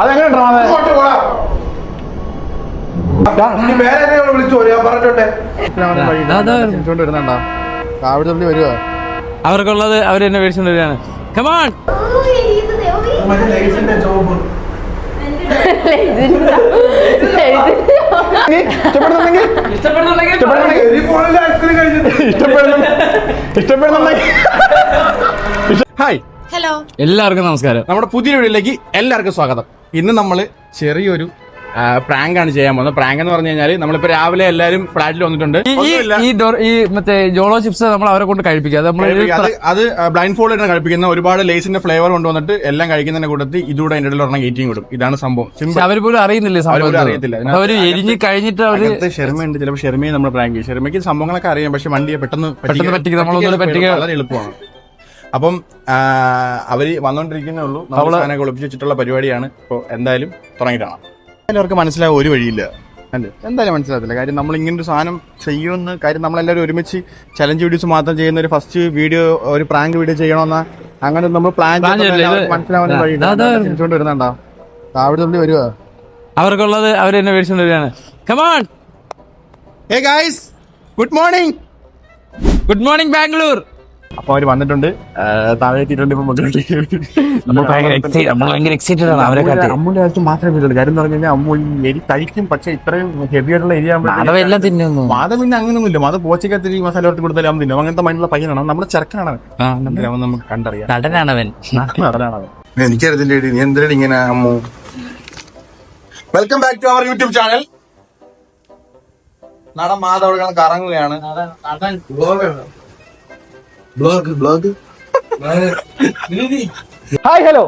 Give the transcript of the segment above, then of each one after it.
അതെങ്ങനെ അവർ പോടാ. നീ വേറെ എന്നെ അവർക്കുള്ളത് അവർ മേടിച്ചുകൊണ്ട് വരികയാണ്. കമാൺ ഇഷ്ടപ്പെടുന്നുണ്ടെങ്കിൽ? ഇഷ്ടപ്പെടുന്നുണ്ടെങ്കിൽ ഇഷ്ടപ്പെടുന്നുണ്ടെങ്കിൽ? ഹായ് ഹലോ എല്ലാവർക്കും നമസ്കാരം. നമ്മുടെ പുതിയ വീഡിയോയിലേക്ക് എല്ലാവർക്കും സ്വാഗതം. ഇന്ന് നമ്മൾ ചെറിയൊരു പ്രാങ്ക് ആണ് ചെയ്യാൻ പോകുന്നത്. പ്രാങ്ക് എന്ന് പറഞ്ഞു കഴിഞ്ഞാൽ നമ്മളിപ്പോ രാവിലെ എല്ലാവരും ഫ്ലാറ്റിൽ വന്നിട്ടുണ്ട്. ഈ- ഈ- മറ്റേ ജോളോ ചിപ്സ് നമ്മൾ അവരെ കൊണ്ട് കഴിപ്പിക്കുക അത് നമ്മൾ അത് ബ്ലൈൻഡ് ഫോൾഡ് തന്നെ കഴിപ്പിക്കുന്ന ഒരുപാട് ലേസിന്റെ ഫ്ലേവർ കൊണ്ടുവന്നിട്ട് എല്ലാം കഴിക്കുന്നതിന്റെ കൂട്ടത്തിൽ ഇതുകൂടെ അതിന്റെ ഇടയിൽ ഒരെണ്ണം ഗേറ്റിംഗ് കൊടുക്കും ഇതാണ് സംഭവം. അവർ പോലും അറിയുന്നില്ല സംഭവം അറിയത്തില്ല. അവർ എരിഞ്ഞ് കഴിഞ്ഞിട്ട് അവർ ഷെർമയുണ്ട്. ചിലപ്പോൾ ഷെർമയെ നമ്മൾ പ്രാങ്ക്. ചെയ്യും ഷെർമയ്ക്ക് സംഭവങ്ങളൊക്കെ അറിയാം. പക്ഷെ വണ്ടിയെ പെട്ടെന്ന് പെട്ടെന്ന് പറ്റിക്കുക, നമ്മളൊന്നും പറ്റിക്കുക. വളരെ എളുപ്പമാണ്. അപ്പം അവർ അവർ വന്നോണ്ടിരിക്കുന്നേ ഉള്ളൂ. നമ്മൾ സാധനമൊക്കെ ഒളിപ്പിച്ച് വെച്ചിട്ടുള്ള പരിപാടിയാണ്. ഇപ്പോൾ എന്തായാലും തുടങ്ങിയിട്ടാണ്. എല്ലാവർക്കും മനസ്സിലാവും ഒരു വഴിയില്ല. അല്ലേ എന്തായാലും മനസ്സിലാകത്തില്ല. കാര്യം നമ്മൾ ഇങ്ങനെ ഒരു സാധനം ചെയ്യുമെന്ന് കാര്യം നമ്മളെല്ലാവരും ഒരുമിച്ച് ചലഞ്ച് വീഡിയോസ് മാത്രം ചെയ്യുന്ന ഒരു ഫസ്റ്റ് വീഡിയോ ഒരു പ്രാങ്ക് വീഡിയോ ചെയ്യണമെന്ന അങ്ങനെ നമ്മൾ പ്ലാൻ Plan ചെയ്തില്ല. ഇത് വഴിയില്ല. അതാ- ചിരിച്ചോണ്ട് വരുന്നുണ്ടോ? കാവിടി തുള്ളി വരുവാ. അവർക്കുള്ളത് അവർ എന്നെ മേടിച്ചുകൊണ്ട് വരികയാണ്. Come on hey guys good morning good morning Bangalore അപ്പൊ അവർ വന്നിട്ടുണ്ട്. താഴെ എത്തിയിട്ടുണ്ട് ഇപ്പൊ അമ്മൂന്റെ ആവശ്യം മാത്രമേ വീടുള്ളൂ കാര്യം എന്ന് പറഞ്ഞു കഴിഞ്ഞാൽ അമ്മു ഈ എരി കഴിക്കും പക്ഷെ ഇത്രയും ഹെവി ആയിട്ടുള്ള എരി അതെല്ലാം തിന്നുന്നു. മാധവ് പിന്നെ അങ്ങനൊന്നുമില്ല. മാധവ് പോച്ചക്കത്തിരി മസാല ഇട്ട് കൊടുത്താലും അവൻ തിന്നും. അങ്ങനത്തെ മൈൻഡുള്ള പയ്യനാണ്. നമ്മുടെ ചെറുക്കനാണ് അവൻ. നമുക്ക് കണ്ടറിയാം. നടനാണവൻ. എനിക്കറിയത്തില്ല നീ എന്തിനാ ഇങ്ങനെ Ammu welcome back to our YouTube channel നടൻ മാധവ് കറങ്ങുകയാണ്. ബ്ലോഗ് ബ്ലോഗ് ഹായ് ഹലോ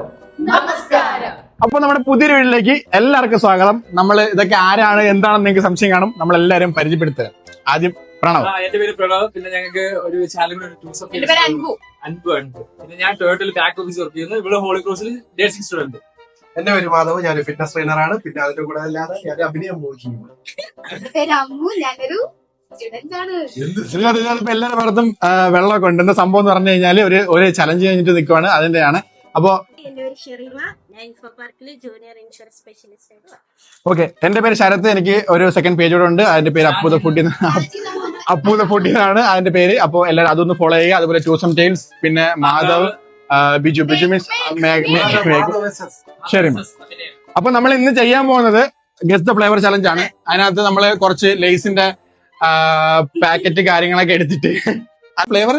അപ്പൊ നമ്മുടെ പുതിയൊരു വീട്ടിലേക്ക് എല്ലാവർക്കും സ്വാഗതം. നമ്മൾ ഇതൊക്കെ ആരാണ് എന്താണെന്ന് നിങ്ങൾക്ക് സംശയം കാണും. നമ്മൾ എല്ലാവരും പരിചയപ്പെടുത്തുക. ആദ്യം പ്രണവ്. എന്റെ പേര് പ്രണവ്. പിന്നെ ഞങ്ങൾക്ക് ഒരു പേര് അൻപു. അൻപു പിന്നെ ഞാൻ ടോട്ടൽ ബാക്ക് ഓഫീസ് വർക്ക് ചെയ്യുന്നു. ഇവിടെ ഹോളി ക്രോസിൽ ഡേറ്റിംഗ് സ്റ്റുഡന്റ് എന്റെ പേര് മാധവ്. ഞാൻ ഫിറ്റ്നസ് ട്രെയിനറാണ് പിന്നെ അതിന്റെ കൂടെ അല്ലാതെ ഞാൻ അഭിനയം പോയി ഇപ്പൊ എല്ലാവരുടെ ഭാഗത്തും വെള്ളമൊക്കെ ഉണ്ട്. എന്താ സംഭവം എന്ന് പറഞ്ഞു കഴിഞ്ഞാൽ ഒരു ഒരു ചലഞ്ച് കഴിഞ്ഞിട്ട് നിൽക്കുവാണ് അതിന്റെയാണ്. അപ്പോ എന്റെ പേര് ഷെറീമ. ഞാൻ ഇൻഫോ പാർക്കിൽ ജൂനിയർ ഇൻഷുറൻസ് സ്പെഷ്യലിസ്റ്റ് ഓക്കെ. എന്റെ പേര് ശരത്ത്. എനിക്ക് ഒരു സെക്കൻഡ് പേജ് കൂടെ ഉണ്ട്. അതിന്റെ പേര് അപ്പൂത ഫുഡി അപ്പൂത ഫുഡി എന്നാണ് അതിന്റെ പേര്. അപ്പോൾ എല്ലാവരും അതൊന്ന് ഫോളോ ചെയ്യുക. അതുപോലെ ടൂസം ടൈൽസ് പിന്നെ മാധവ് ബിജു. ബിജു മീൻസ് ശരി അപ്പൊ നമ്മൾ ഇന്ന് ചെയ്യാൻ പോകുന്നത് ഗസ്റ്റ് ദ ഫ്ലേവർ ചലഞ്ച് ആണ്. അതിനകത്ത് നമ്മൾ കുറച്ച് ലേസിന്റെ പാക്കറ്റ് കാര്യങ്ങളൊക്കെ എടുത്തിട്ട്. ആ ഫ്ലേവർ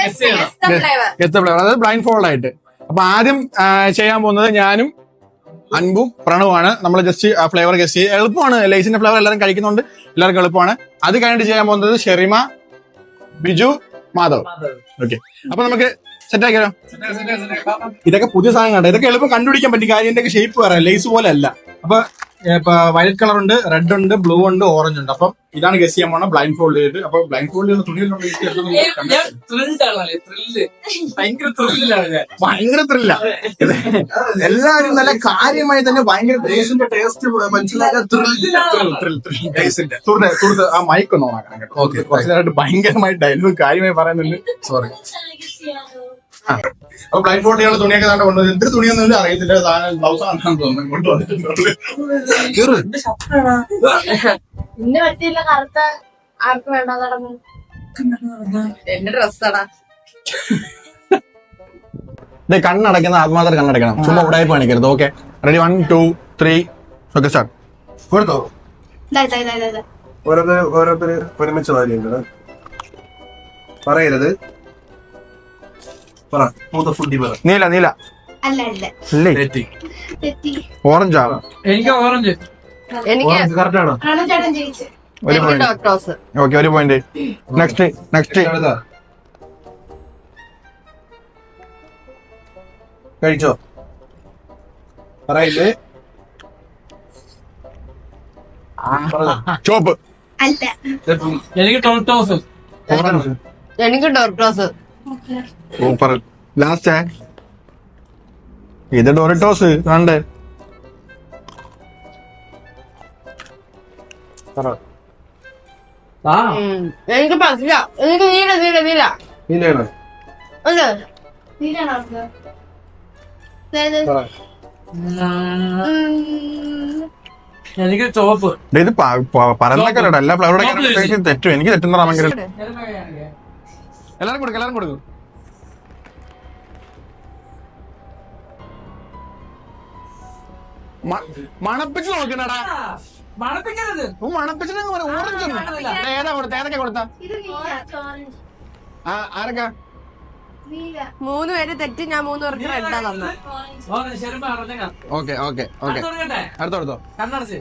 ഗെസ്റ്റ് ഫ്ലേവർ അതായത് ബ്ലൈൻഡ് ഫോൾഡ് ആയിട്ട്. അപ്പൊ ആദ്യം ചെയ്യാൻ പോകുന്നത് ഞാനും അൻപും പ്രണവുമാണ്. നമ്മൾ ജസ്റ്റ് ഫ്ലേവർ ഗസ്റ്റ് ചെയ്യുക എളുപ്പമാണ്. ലൈസിന്റെ ഫ്ലേവർ എല്ലാവരും കഴിക്കുന്നുണ്ട്. എല്ലാവർക്കും എളുപ്പമാണ്. അത് കഴിഞ്ഞിട്ട് ചെയ്യാൻ പോകുന്നത് ഷെറിമ ബിജു മാധവ്. ഓക്കെ അപ്പൊ നമുക്ക് സെറ്റ് ആക്കിയോ ഇതൊക്കെ പുതിയ സാധനങ്ങളാണ്. ഇതൊക്കെ എളുപ്പം കണ്ടുപിടിക്കാൻ പറ്റും. കാര്യം ഇതിന്റെ ഷേപ്പ് വേറെ. ലൈസ് പോലെ അല്ല. അപ്പൊ വയലറ്റ് കളർ ഉണ്ട് റെഡ് ഉണ്ട് ബ്ലൂ ഉണ്ട് ഓറഞ്ച് ഉണ്ട്. അപ്പം ഇതാണ് ഗസ് ചെയ്യാൻ പോണ ബ്ലൈൻഡ് ഫോൾഡ് ചെയ്ത് അപ്പൊ ബ്ലൈൻഡ് ഫോൾഡ് ചെയ്ത തുണിയിലുള്ള ഭയങ്കര ത്രില്ലിലാണ് ഞാൻ. ഭയങ്കര ത്രില്ല എല്ലാവരും നല്ല കാര്യമായി തന്നെ ഭയങ്കര ടേസ്റ്റിന്റെ ടേസ്റ്റ് മനസ്സിലാക്കാൻ ആ മൈക്ക് ഒന്ന് ഓണാക്കണം കേട്ടോ. ഭയങ്കരമായി ഡയലോഗ് കാര്യമായി പറയുന്നുണ്ട്. സോറി അപ്പൊ ബ്ലൈൻഡ് ചെയ്യാനുള്ള തുണിയൊക്കെ താണ്ട് കൊണ്ടുവന്നു എന്തൊരു തുണിയൊന്നും അറിയത്തില്ല. ബ്ലൗസ് ആണെന്ന് തോന്നുന്നു കൊണ്ടുവന്നിട്ടുണ്ട് ഇന്ന് പറ്റിയില്ല കറുത്ത ആർക്ക് വേണ്ട നടന്നു. എന്റെ ഡ്രസ്സാടാ. ഇത് കണ്ണടയ്ക്കുന്ന ആത്മാർത്ഥ കണ്ണടയ്ക്കണം. ചുമ്മാ ഉടായ്പ കാണിക്കരുത്. Okay ready one two three okay start കൊടുത്തോ? ഓരോരുത്തർ ഓരോരുത്തർ ഒരുമിച്ച് പറയരുത്. പറ മൂത്ത ഫുഡി പറ. നീല നീല. അല്ല അല്ല. ഇല്ലേ? തെറ്റി. തെറ്റി. ഓറഞ്ച്? ആണ് എനിക്ക് ഓറഞ്ച്. എനിക്ക് കറക്റ്റ് ആണോ? ആണ് ചേട്ടൻ ജയിച്ചു. ഒരു പോയിന്റ് ഓക്കെ ഒരു പോയിന്റ് നെക്സ്റ്റ് നെക്സ്റ്റ് കഴിച്ചോ? പറയില്ലേ? ചോപ്പ് അല്ല. എനിക്ക് ടോർട്ടോസ് ഓറഞ്ച്. എനിക്ക് ഡോക്ടോസ് സൂപ്പർ ലാസ്റ്റ് ഇത് ഡോറിറ്റോസ് കണ്ടേ. എനിക്ക് പറ്റില്ല എനിക്ക് നീല നീല നീല. നീലാണോ എനിക്ക് ഇത് ഫ്ലവറുടെ. തെറ്റും എനിക്ക് തെറ്റുന്ന എല്ലാവർക്കും എല്ലാരും കൊടുക്കും എല്ലാരും കൊടുക്കും. മണപ്പിച്ച് നോക്കണടാ. മണപ്പിക്കരുത്. മണപ്പിച്ചിട്ട് ഓറഞ്ച് ഏതാ കൊടുത്ത? ഏതൊക്കെ കൊടുത്ത? ഇത് നീല. ആ ആരൊക്കെ? മൂന്ന് പേര് തെറ്റ് ഞാൻ മൂന്ന് പേർക്ക് റെഡാ തന്നെ. Okay okay okay. അടുത്ത? അടുത്ത കൊടുത്തോ. കണ്ണടച്ച്.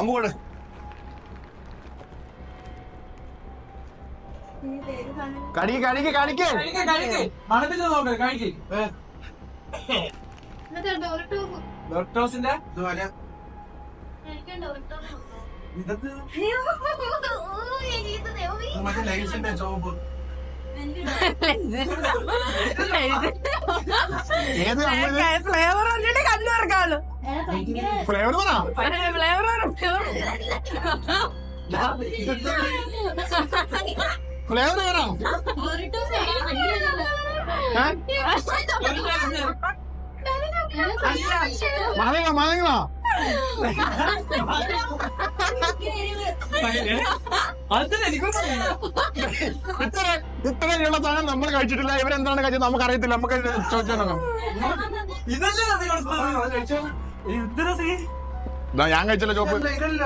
അമ്പു കൊടു കടിക്ക് കടിക്ക് കടിക്ക്. മണപ്പിച്ച് നോക്ക്, കഴിക്ക്. ഡോക്ടേഴ്സിന്റെ എനിക്ക് ദൈവമേ. ഏത് അമ്പത് ഫ്ലേവർ തുറക്കാളൂ എടാ, ഭയങ്കര ഫ്ലേവർ പറ. ഫ്ലേവർ ഫ്ലേവർ പറ ഡോറിട്ടോപ്പ് ഭയങ്കര മാതങ്ങ മാതങ്ങ അത് എനിക്ക് ഇത്ര ഇത്രയുള്ള സാധനം നമ്മൾ കഴിച്ചിട്ടില്ല ഇവരെന്താണ് കഴിച്ചത് നമുക്ക് അറിയത്തില്ല നമുക്ക് ചോദിച്ചോ എന്തിനാ ഞാൻ കഴിച്ചില്ല ചോപ്പ് ഇതല്ല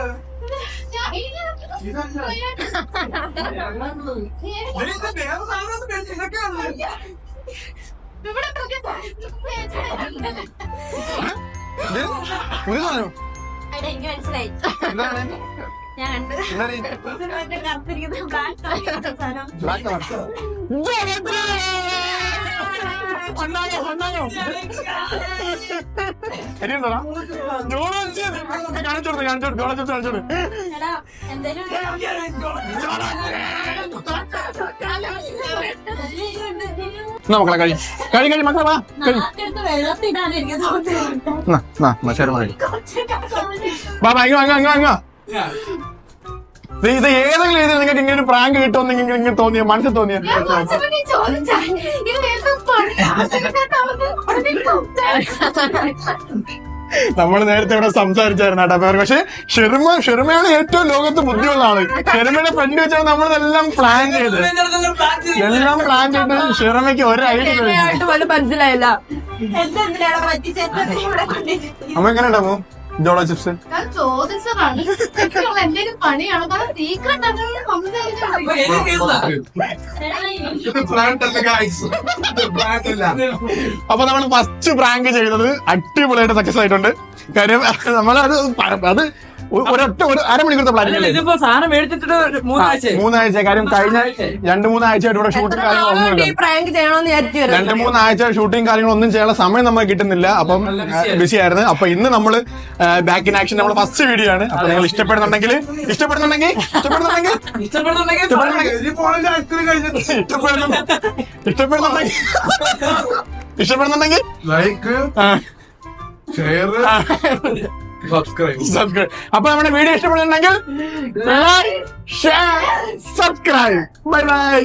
ഇതൊക്കെയാണ് ഒരു സാധനം മനസ്സിലായി എന്താണ് ഞാൻ കണ്ടു കാണിച്ചു കൊടുത്ത്, കാണിച്ചു കൊടുത്ത്, ചിപ്സ് കാണിച്ചു കൊടുത്ത്. മക്കളെ കഴി കഴി കഴി മക്കളെ വാ. ഇത് ഏതെങ്കിലും രീതിയിൽ നിങ്ങൾക്ക് ഇങ്ങനെ ഒരു പ്രാങ്ക് കിട്ടുമെന്ന് ഇങ്ങനെ തോന്നിയ? മനസ്സിൽ തോന്നിയ? ഞാൻ നമ്മൾ നേരത്തെ ഇവിടെ സംസാരിച്ചായിരുന്നു കേട്ടോ. പക്ഷെ ഷെർമ ഷെർമയാണ് ഏറ്റവും ലോകത്ത് ബുദ്ധിയുള്ള ആൾ. ഷെർമയുടെ ഫ്രണ്ട് വെച്ചാണ് നമ്മളെല്ലാം പ്ലാൻ ചെയ്ത് എല്ലാം പ്ലാൻ ചെയ്ത് ഷെർമയ്ക്ക് ഒരു ഐഡിയ പോലും മനസ്സിലായില്ല. കൊണ്ടിരിക്കുന്നത് എങ്ങനെ ഉണ്ടാവും ജോള ചിപ്സ്? അപ്പൊ നമ്മൾ ഫസ്റ്റ് പ്രാങ്ക് ചെയ്തത് അടിപൊളിയായിട്ട് സക്സസ് ആയിട്ടുണ്ട്. കാര്യം നമ്മളത് അത് ഒരൊറ്റ ഒരു പ്ലാനിങ് ഇതിപ്പോ സാധനം മേടിച്ചിട്ട് മൂന്നാഴ്ച മൂന്നാഴ്ച കാര്യം കഴിഞ്ഞ രണ്ട് മൂന്നാഴ്ചയായിട്ട് ഇവിടെ ഷൂട്ടിംഗ് കാര്യങ്ങളൊന്നുമില്ല രണ്ട് മൂന്നാഴ്ച ഷൂട്ടിംഗ് കാര്യങ്ങളൊന്നും ചെയ്യാനുള്ള സമയം നമുക്ക് കിട്ടുന്നില്ല. അപ്പം ബിസി ആയിരുന്നു. അപ്പൊ ഇന്ന് നമ്മൾ ബാക്ക് ഇൻ ആക്ഷൻ നമ്മുടെ ഫസ്റ്റ് വീഡിയോ ആണ്. അപ്പൊ നിങ്ങൾ ഇഷ്ടപ്പെടുന്നുണ്ടെങ്കിൽ ഇഷ്ടപ്പെടുന്നുണ്ടെങ്കിൽ ഇഷ്ടപ്പെടുന്നുണ്ടെങ്കിൽ ഇഷ്ടപ്പെടുന്നുണ്ടെങ്കിൽ ഇഷ്ടപ്പെടുന്നുണ്ടെങ്കിൽ ഇഷ്ടപ്പെടുന്നുണ്ടെങ്കിൽ ഇഷ്ടപ്പെടുന്നുണ്ടെങ്കിൽ ലൈക്ക് ഷെയർ ആ, സബ്സ്ക്രൈബ് subscribe. അപ്പൊ നമ്മുടെ വീഡിയോ ഇഷ്ടപ്പെടുന്നുണ്ടെങ്കിൽ like share subscribe bye bye